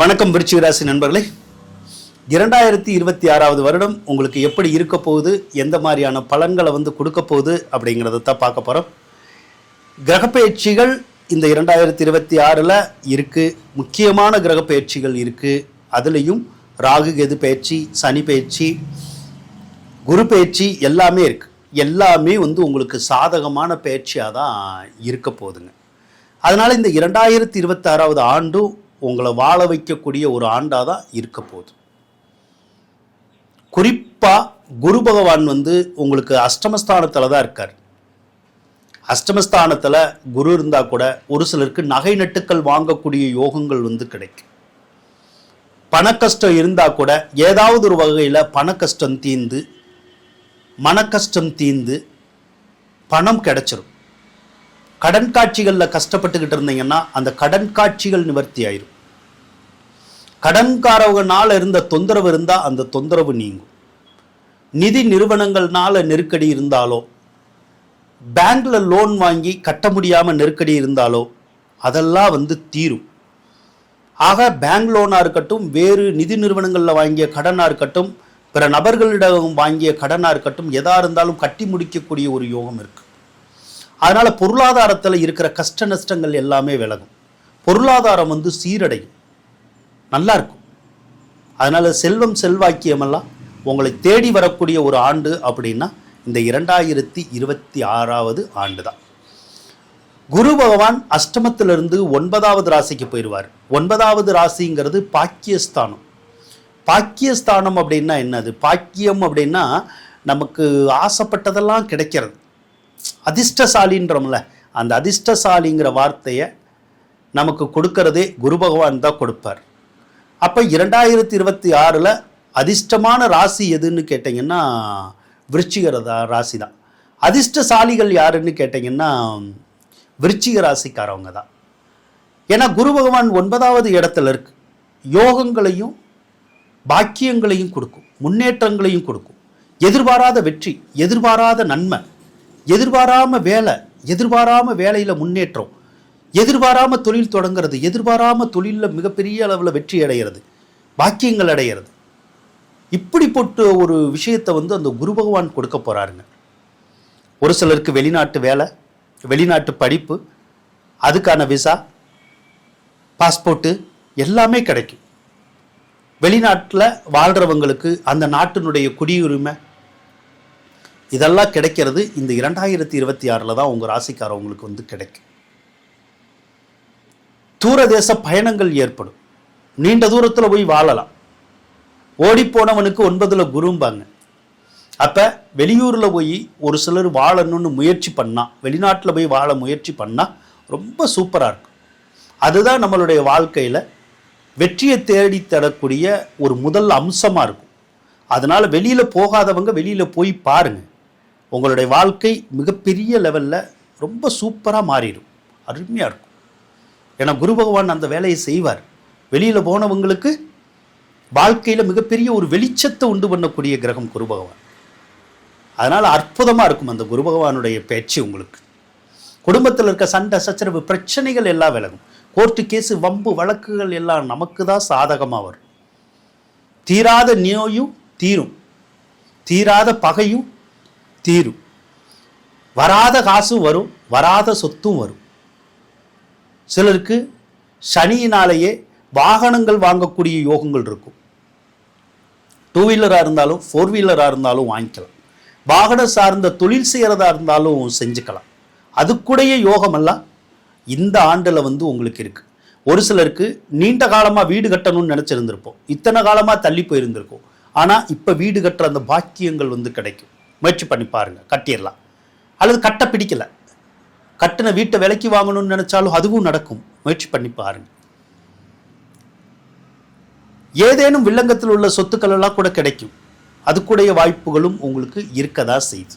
வணக்கம் விருச்சிகராசி நண்பர்களே. இரண்டாயிரத்தி இருபத்தி ஆறாவது வருடம் உங்களுக்கு எப்படி இருக்க போகுது? எந்த மாதிரியான பலன்களை வந்து கொடுக்க போகுது? அப்படிங்கிறத தான் பார்க்க போகிறோம் கிரகப்பெயர்ச்சிகள் இந்த இரண்டாயிரத்தி இருபத்தி ஆறில் இருக்குது முக்கியமான கிரகப்பெயர்ச்சிகள் இருக்குது அதுலேயும் ராகு கேது பயிற்சி சனி பயிற்சி குரு பயிற்சி எல்லாமே இருக்குது எல்லாமே வந்து உங்களுக்கு சாதகமான பயிற்சியாக தான் இருக்க போகுதுங்க. அதனால் இந்த இரண்டாயிரத்தி இருபத்தாறாவது ஆண்டும் உங்களை வாழ வைக்கக்கூடிய ஒரு ஆண்டாக தான் இருக்க போகுது. குறிப்பாக குரு பகவான் வந்து உங்களுக்கு அஷ்டமஸ்தானத்தில் தான் இருக்கார். அஷ்டமஸ்தானத்தில் குரு இருந்தால் கூட ஒரு சிலருக்கு நகை நட்டுக்கள் வாங்கக்கூடிய யோகங்கள் வந்து கிடைக்கும். பண கஷ்டம் இருந்தால் கூட ஏதாவது ஒரு வகையில் பண கஷ்டம் தீர்ந்து மன கஷ்டம் தீர்ந்து பணம் கிடைச்சிரும். கடன் காட்சிகளில் கஷ்டப்பட்டுக்கிட்டு இருந்தீங்கன்னா அந்த கடன் காட்சிகள் நிவர்த்தி ஆயிரும். கடன்காரவங்கனால இருந்த தொந்தரவு இருந்தால் அந்த தொந்தரவு நீங்கும். நிதி நிறுவனங்கள்னால நெருக்கடி இருந்தாலோ பேங்க்ல லோன் வாங்கி கட்ட முடியாமல் நெருக்கடி இருந்தாலோ அதெல்லாம் வந்து தீரும். ஆக பேங்க் லோனாக இருக்கட்டும் வேறு நிதி நிறுவனங்களில் வாங்கிய கடனாக இருக்கட்டும் பிற நபர்களிடம் வாங்கிய கடனாக இருக்கட்டும் எதாக இருந்தாலும் கட்டி முடிக்கக்கூடிய ஒரு யோகம் இருக்குது அதனால் பொருளாதாரத்தில் இருக்கிற கஷ்ட நஷ்டங்கள் எல்லாமே விலகும். பொருளாதாரம் வந்து சீரடையும். நல்லா இருக்கும் அதனால் செல்வம் செல்வாக்கியமெல்லாம் உங்களை தேடி வரக்கூடிய ஒரு ஆண்டு அப்படின்னா இந்த இரண்டாயிரத்தி இருபத்தி ஆறாவது ஆண்டு தான் குரு பகவான் அஷ்டமத்திலிருந்து ஒன்பதாவது ராசிக்கு போயிடுவார். ஒன்பதாவது ராசிங்கிறது பாக்கியஸ்தானம். பாக்கியஸ்தானம் அப்படின்னா என்னது? பாக்கியம் அப்படின்னா நமக்கு ஆசைப்பட்டதெல்லாம் கிடைக்கிறது. அதிர்ஷ்டசாலின்றோம்ல அந்த அதிர்ஷ்டசாலிங்கிற வார்த்தையை நமக்கு கொடுக்கறதே குரு பகவான் தான் கொடுப்பார். அப்போ இரண்டாயிரத்தி இருபத்தி ஆறில் அதிர்ஷ்டமான ராசி எதுன்னு கேட்டிங்கன்னா விருச்சிகரதா ராசி தான் அதிர்ஷ்டசாலிகள் யாருன்னு கேட்டிங்கன்னா விருச்சிக ராசிக்காரவங்க தான். ஏன்னா குரு பகவான் ஒன்பதாவது இடத்துல இருக்கு. யோகங்களையும் பாக்கியங்களையும் கொடுக்கும். முன்னேற்றங்களையும் கொடுக்கும். எதிர்பாராத வெற்றி எதிர்பாராத நன்மை எதிர்பாராம வேலை எதிர்பாராம வேலையில் முன்னேற்றம் எதிர்பாராம தொழில் தொடங்குறது எதிர்பாராம தொழிலில் மிகப்பெரிய அளவில் வெற்றி அடைகிறது பாக்கியங்கள் அடைகிறது இப்படிப்பட்ட ஒரு விஷயத்தை வந்து அந்த குரு பகவான் கொடுக்க போகிறாருங்க ஒரு சிலருக்கு வெளிநாட்டு வேலை வெளிநாட்டு படிப்பு அதுக்கான விசா பாஸ்போர்ட்டு எல்லாமே கிடைக்கும். வெளிநாட்டில் வாழ்கிறவங்களுக்கு அந்த நாட்டினுடைய குடியுரிமை இதெல்லாம் கிடைக்கிறது இந்த இரண்டாயிரத்தி இருபத்தி ஆறில் தான் உங்கள் ராசிக்காரவங்களுக்கு வந்து கிடைக்கும். தூரதேச பயணங்கள் ஏற்படும். நீண்ட தூரத்தில் போய் வாழலாம். ஓடிப்போனவனுக்கு ஒன்பதில் குரும்பாங்க. அப்போ வெளியூரில் போய் ஒரு சிலர் வாழணும்னு முயற்சி பண்ணால் வெளிநாட்டில் போய் வாழ முயற்சி பண்ணால் ரொம்ப சூப்பராக இருக்கும். அதுதான் நம்மளுடைய வாழ்க்கையில் வெற்றியை தேடி தரக்கூடிய ஒரு முதல் அம்சமாக இருக்கும். அதனால் வெளியில் போகாதவங்க வெளியில் போய் பாருங்கள் உங்களுடைய வாழ்க்கை மிகப்பெரிய லெவலில் ரொம்ப சூப்பராக மாறிடும். அருமையாக இருக்கும். ஏன்னா குரு பகவான் அந்த வேலையை செய்வார். வெளியில் போனவங்களுக்கு வாழ்க்கையில் மிகப்பெரிய ஒரு வெளிச்சத்தை உண்டு பண்ணக்கூடிய கிரகம் குரு பகவான். அதனால் அற்புதமாக இருக்கும் அந்த குரு பகவானுடைய பேச்சு உங்களுக்கு. குடும்பத்தில் இருக்க சண்டை சச்சரவு பிரச்சனைகள் எல்லாம் விலகும். கோர்ட்டு கேஸு வம்பு வழக்குகள் எல்லாம் நமக்கு தான் சாதகமாக வரும். தீராத நோயும் தீரும். தீராத பகையும் தீரும். வராத காசும் வரும் வராத சொத்தும் வரும். சிலருக்கு சனியினாலேயே வாகனங்கள் வாங்கக்கூடிய யோகங்கள் இருக்கும். டூ வீலராக இருந்தாலும் ஃபோர் வீலராக இருந்தாலும் வாங்கிக்கலாம். வாகனம் சார்ந்த தொழில் செய்கிறதா இருந்தாலும் செஞ்சுக்கலாம். அதுக்குடைய யோகமெல்லாம் இந்த ஆண்டில் வந்து உங்களுக்கு இருக்குது ஒரு சிலருக்கு நீண்ட காலமாக வீடு கட்டணும்னு நினச்சிருந்திருப்போம். இத்தனை காலமாக தள்ளி போயிருந்திருக்கும். ஆனால் இப்போ வீடு கட்டுற அந்த பாக்கியங்கள் வந்து கிடைக்கும். முயற்சி பண்ணி பாருங்கள் கட்டிடலாம். அல்லது கட்ட பிடிக்கல. கட்டின வீட்டை விலைக்கு வாங்கணும்னு நினைச்சாலும் அதுவும் நடக்கும். முயற்சி பண்ணி பாருங்க. ஏதேனும் வில்லங்கத்தில் உள்ள சொத்துக்கள் எல்லாம் கூட கிடைக்கும். அதுக்குடைய வாய்ப்புகளும் உங்களுக்கு இருக்கதா செய்யுது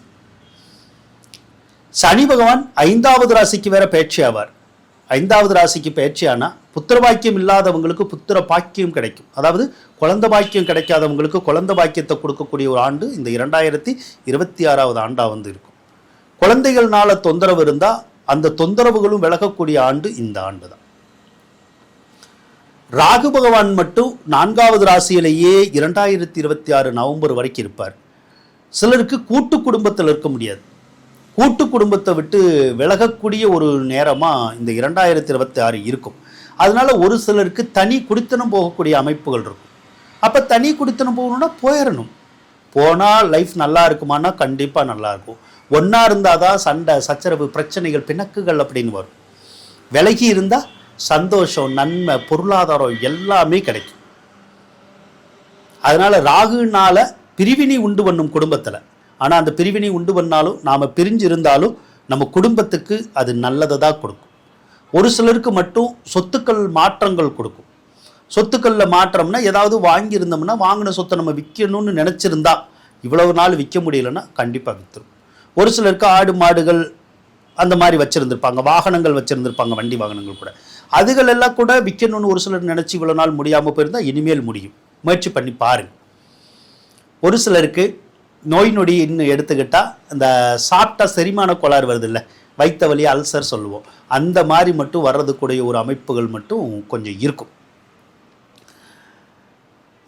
சனி பகவான் ஐந்தாவது ராசிக்கு வேற பயிற்சி ஆவார் ஐந்தாவது ராசிக்கு பயிற்சியானா புத்திர பாக்கியம் இல்லாதவங்களுக்கு புத்திர பாக்கியம் கிடைக்கும். அதாவது குழந்த பாக்கியம் கிடைக்காதவங்களுக்கு குழந்த பாக்கியத்தை கொடுக்கக்கூடிய ஒரு ஆண்டு இந்த இரண்டாயிரத்தி இருபத்தி ஆறாவது ஆண்டாக வந்து இருக்கும். குழந்தைகள்னால தொந்தரவு இருந்தால் அந்த தொந்தரவுகளும் விலகக்கூடிய ஆண்டு இந்த ஆண்டு தான் ராகு பகவான் மட்டும் நான்காவது ராசியிலேயே இரண்டாயிரத்தி இருபத்தி ஆறு நவம்பர் வரைக்கும் இருப்பார். சிலருக்கு கூட்டு குடும்பத்தில் இருக்க முடியாது. கூட்டு குடும்பத்தை விட்டு விலகக்கூடிய ஒரு நேரமாக இந்த இரண்டாயிரத்தி இருபத்தி ஆறு இருக்கும். அதனால ஒரு சிலருக்கு தனி குடித்தனம் போகக்கூடிய அமைப்புகள் இருக்கும். அப்போ தனி குடித்தனம் போகணும்னா போயிடணும். போனால் லைஃப் நல்லா இருக்குமானா கண்டிப்பாக நல்லா இருக்கும். ஒன்றா இருந்தால் தான் சண்டை சச்சரவு பிரச்சனைகள் பிணக்குகள் அப்படின்னு வரும். விலகி இருந்தால் சந்தோஷம் நன்மை பொருளாதாரம் எல்லாமே கிடைக்கும். அதனால் ராகுனால் பிரிவினை உண்டு பண்ணும் குடும்பத்தில். ஆனால் அந்த பிரிவினை உண்டு பண்ணாலும் நாம் பிரிஞ்சு இருந்தாலும் நம்ம குடும்பத்துக்கு அது நல்லதை தான் கொடுக்கும். ஒரு சிலருக்கு மட்டும் சொத்துக்கள் மாற்றங்கள் கொடுக்கும். சொத்துக்களில் மாற்றம்னா ஏதாவது வாங்கியிருந்தோம்னா வாங்கின சொத்தை நம்ம விற்கணும்னு நினச்சிருந்தா இவ்வளவு நாள் விற்க முடியலன்னா கண்டிப்பாக விற்றுரும் ஒரு சிலருக்கு ஆடு மாடுகள் அந்த மாதிரி வச்சுருந்துருப்பாங்க. வாகனங்கள் வச்சுருந்துருப்பாங்க வண்டி வாகனங்கள் கூட. அதுகள் எல்லாம் கூட விற்கணும்னு ஒரு சிலர் நினச்சி இவ்வளோ நாள் முடியாமல் போயிருந்தால் இனிமேல் முடியும். முயற்சி பண்ணி பாருங்க. ஒரு சிலருக்கு நோய் நொடி இன்னும் எடுத்துக்கிட்டால் இந்த சாப்பிட்டா செரிமான கோளாறு வருது இல்லை வைத்த வழி அல்சர் சொல்லுவோம். அந்த மாதிரி மட்டும் வர்றதுக்குடைய ஒரு அமைப்புகள் மட்டும் கொஞ்சம் இருக்கும்.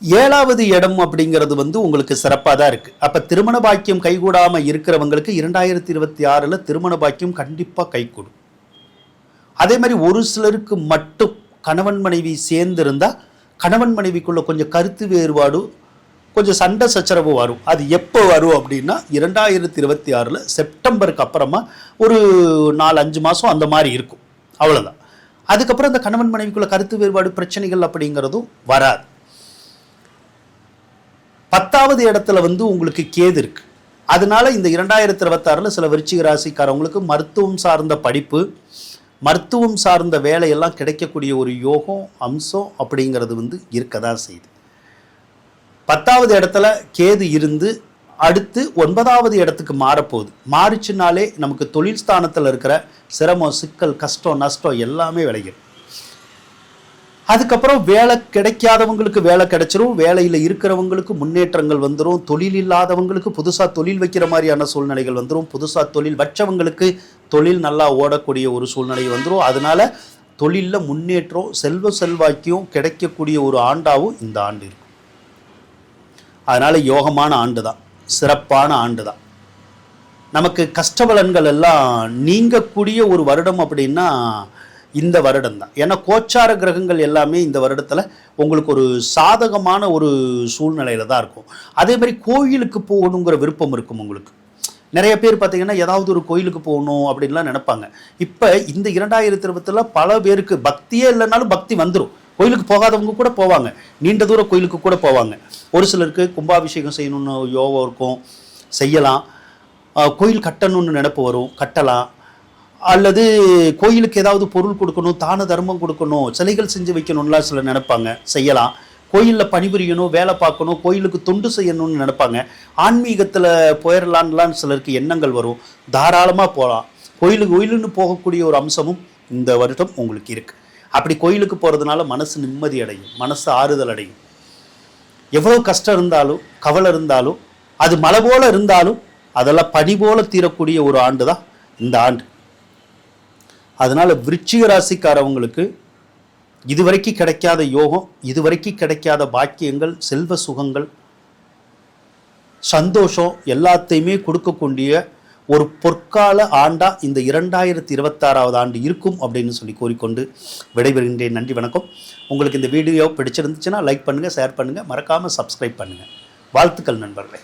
ஏழாவது இடம் அப்படிங்கிறது வந்து உங்களுக்கு சிறப்பாக தான் இருக்குது அப்போ திருமண பாக்கியம் கைகூடாமல் இருக்கிறவங்களுக்கு இரண்டாயிரத்தி இருபத்தி ஆறில் திருமண பாக்கியம் கண்டிப்பாக கைகூடும். அதே மாதிரி ஒரு சிலருக்கு மட்டும் கணவன் மனைவி சேர்ந்திருந்தால் கணவன் மனைவிக்குள்ள கொஞ்சம் கருத்து வேறுபாடு கொஞ்சம் சண்டை சச்சரவு வரும். அது எப்போ வரும் அப்படின்னா இரண்டாயிரத்தி இருபத்தி ஆறில் செப்டம்பருக்கு அப்புறமா ஒரு நாலு அஞ்சு மாதம் அந்த மாதிரி இருக்கும். அவ்வளோதான் அதுக்கப்புறம் அந்த கணவன் மனைவிக்குள்ள கருத்து வேறுபாடு பிரச்சனைகள் அப்படிங்கிறதும் வராது. பத்தாவது இடத்துல வந்து உங்களுக்கு கேது இருக்கு. அதனால இந்த இரண்டாயிரத்தி இருபத்தாறில் சில விருச்சிக ராசிக்காரவங்களுக்கு மருத்துவம் சார்ந்த படிப்பு மருத்துவம் சார்ந்த வேலையெல்லாம் கிடைக்கக்கூடிய ஒரு யோகம் அம்சம் அப்படிங்கிறது வந்து இருக்க தான் செய்யுது. பத்தாவது இடத்துல கேது இருந்து அடுத்து ஒன்பதாவது இடத்துக்கு மாறப்போகுது. மாறிச்சுனாலே நமக்கு தொழில் ஸ்தானத்தில் இருக்கிற சிரமம் சிக்கல் கஷ்டம் நஷ்டம் எல்லாமே விளையும். அதுக்கப்புறம் வேலை கிடைக்காதவங்களுக்கு வேலை கிடைச்சிரும். வேலையில் இருக்கிறவங்களுக்கு முன்னேற்றங்கள் வந்துடும் தொழில் இல்லாதவங்களுக்கு புதுசாக தொழில் வைக்கிற மாதிரியான சூழ்நிலைகள் வந்துடும் புதுசாக தொழில் வச்சவங்களுக்கு தொழில் நல்லா ஓடக்கூடிய ஒரு சூழ்நிலை வந்துடும் அதனால தொழிலில் முன்னேற்றம் செல்வ செல்வாக்கியம் கிடைக்கக்கூடிய ஒரு ஆண்டாகவும் இந்த ஆண்டு இருக்கும் அதனால் யோகமான ஆண்டு தான். சிறப்பான ஆண்டு தான். நமக்கு கஷ்டபலன்கள் எல்லாம் நீங்கக்கூடிய ஒரு வருடம் அப்படின்னா இந்த வருடம் தான் ஏன்னா கோச்சார கிரகங்கள் எல்லாமே இந்த வருடத்தில் உங்களுக்கு ஒரு சாதகமான ஒரு சூழ்நிலையில தான் இருக்கும். அதே மாதிரி கோயிலுக்கு போகணுங்கிற விருப்பம் இருக்கும் உங்களுக்கு. நிறைய பேர் பார்த்தீங்கன்னா ஏதாவது ஒரு கோயிலுக்கு போகணும் அப்படின்லாம் நினைப்பாங்க. இப்போ இந்த இரண்டாயிரத்தி இருபத்தில் பல பேருக்கு பக்தியே இல்லைனாலும் பக்தி வந்துடும் கோயிலுக்கு போகாதவங்க கூட போவாங்க. நீண்ட தூரம் கோயிலுக்கு கூட போவாங்க. ஒரு சிலருக்கு கும்பாபிஷேகம் செய்யணும்னு யோகம் இருக்கும் செய்யலாம். கோயில் கட்டணும்னு நினப்பு வரும் கட்டலாம். அல்லது கோயிலுக்கு ஏதாவது பொருள் கொடுக்கணும் தான தர்மம் கொடுக்கணும் சிலைகள் செஞ்சு வைக்கணும்லாம் சில நினைப்பாங்க. செய்யலாம். கோயிலில் பணிபுரியணும் வேலை பார்க்கணும் கோயிலுக்கு தொண்டு செய்யணும்னு நினைப்பாங்க. ஆன்மீகத்தில் போயிடலான்லாம் சிலருக்கு எண்ணங்கள் வரும். தாராளமாக போகலாம் கோயிலுக்கு கோயிலுன்னு போகக்கூடிய ஒரு அம்சமும் இந்த வருடம் உங்களுக்கு இருக்குது அப்படி கோயிலுக்கு போகிறதுனால மனசு நிம்மதி அடையும் மனசு ஆறுதல் அடையும். எவ்வளோ கஷ்டம் இருந்தாலும் கவலை இருந்தாலும் அது மலை போல் இருந்தாலும் அதெல்லாம் பனி போல் தீரக்கூடிய ஒரு ஆண்டு தான் இந்த ஆண்டு. அதனால் விருச்சிக ராசிக்காரவங்களுக்கு இதுவரைக்கும் கிடைக்காத யோகம் இதுவரைக்கும் கிடைக்காத பாக்கியங்கள் செல்வ சுகங்கள் சந்தோஷம் எல்லாத்தையுமே கொடுக்கக்கூடிய ஒரு பொற்கால ஆண்டா இந்த இரண்டாயிரத்தி இருபத்தாறாவது ஆண்டு இருக்கும் அப்படின்னு சொல்லி கூறிக்கொண்டு விடைபெறுகின்றேன். நன்றி வணக்கம். உங்களுக்கு இந்த வீடியோ பிடிச்சிருந்துச்சுன்னா லைக் பண்ணுங்கள் ஷேர் பண்ணுங்கள் மறக்காமல் சப்ஸ்கிரைப் பண்ணுங்கள் வாழ்த்துக்கள் நண்பர்களே.